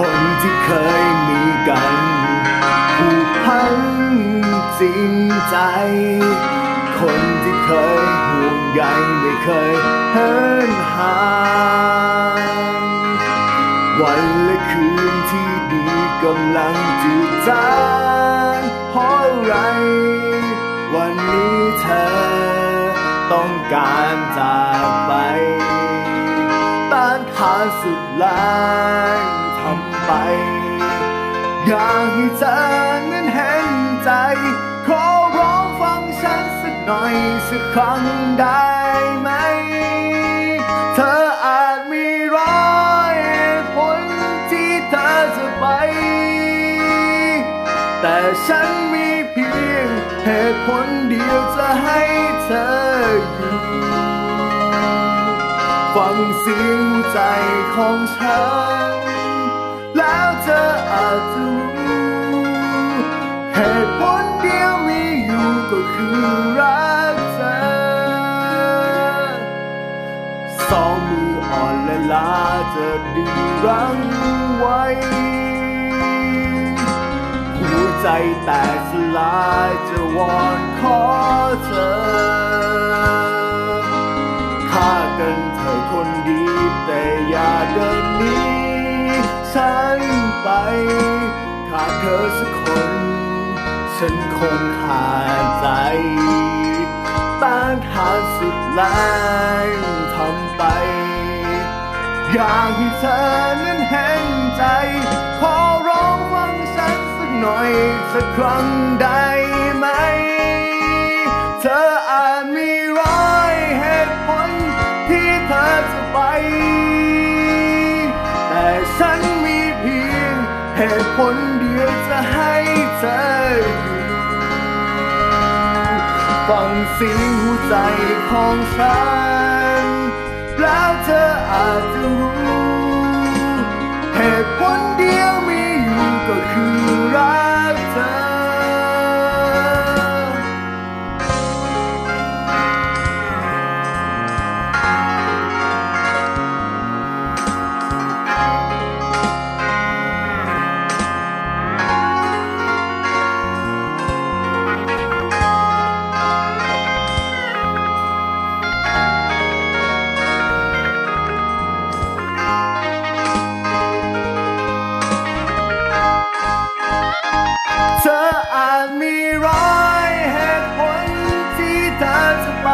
คนที่เคยมีกันผูกพันจริงใจ คนที่เคยห่วงใยไม่เคยเหินห่างวันและคืนที่ดีกำลังจืดจางเพราะไร วันนี้เธอต้องการจากไปต้านทานสุดแรงากให้เธอนั้นเห็นใจ ขอร้องฟังฉันสักหน่อยสักครั้งได้ไหม เธออาจมีร้อยผลที่เธอจะไป แต่ฉันมีเพียงเหตุผลเดียวจะให้เธออยู่ฟังเสียงใจของฉัน แล้วเธออาจจะ คือรักเธอสองมืออ่อนและล้าจะดึงรั้งไว้ หัวใจแตกสลายจะวอนขอเธอฆ่ากันเธอคนดีแต่อย่าเดินหนีฉันไปขาดเธอสักคน ฉันคงขาดใจต้านทานสุดแรงทำไป อยากให้เธอนั้นเห็นใจ ขอร้องฟังฉันสักหน่อยสักครั้งได้ไหม เธออาจมีร้อยเหตุผลที่เธอจะไป แต่ฉัน เหตุผลเดียวจะให้เธออยู่ฟังเสียงหัวใจของฉัน แล้วเธออาจจะรู้ เหตุผลเดียวมีอยู่ก็คือรักาจมีร้อยเหตุผลที่เธอจะไป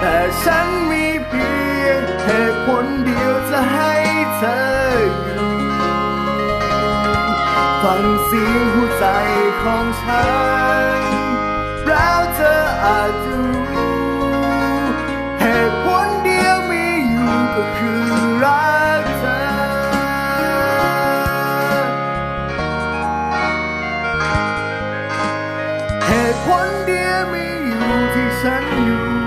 แต่ฉันมีเพียงเหตุผลเดียวจะให้เธออยู่ฟังเสียงหัวใจของฉัน แล้วเธออาจจะรู้เหตุผลเดียวมีอยู่ก็คือ เห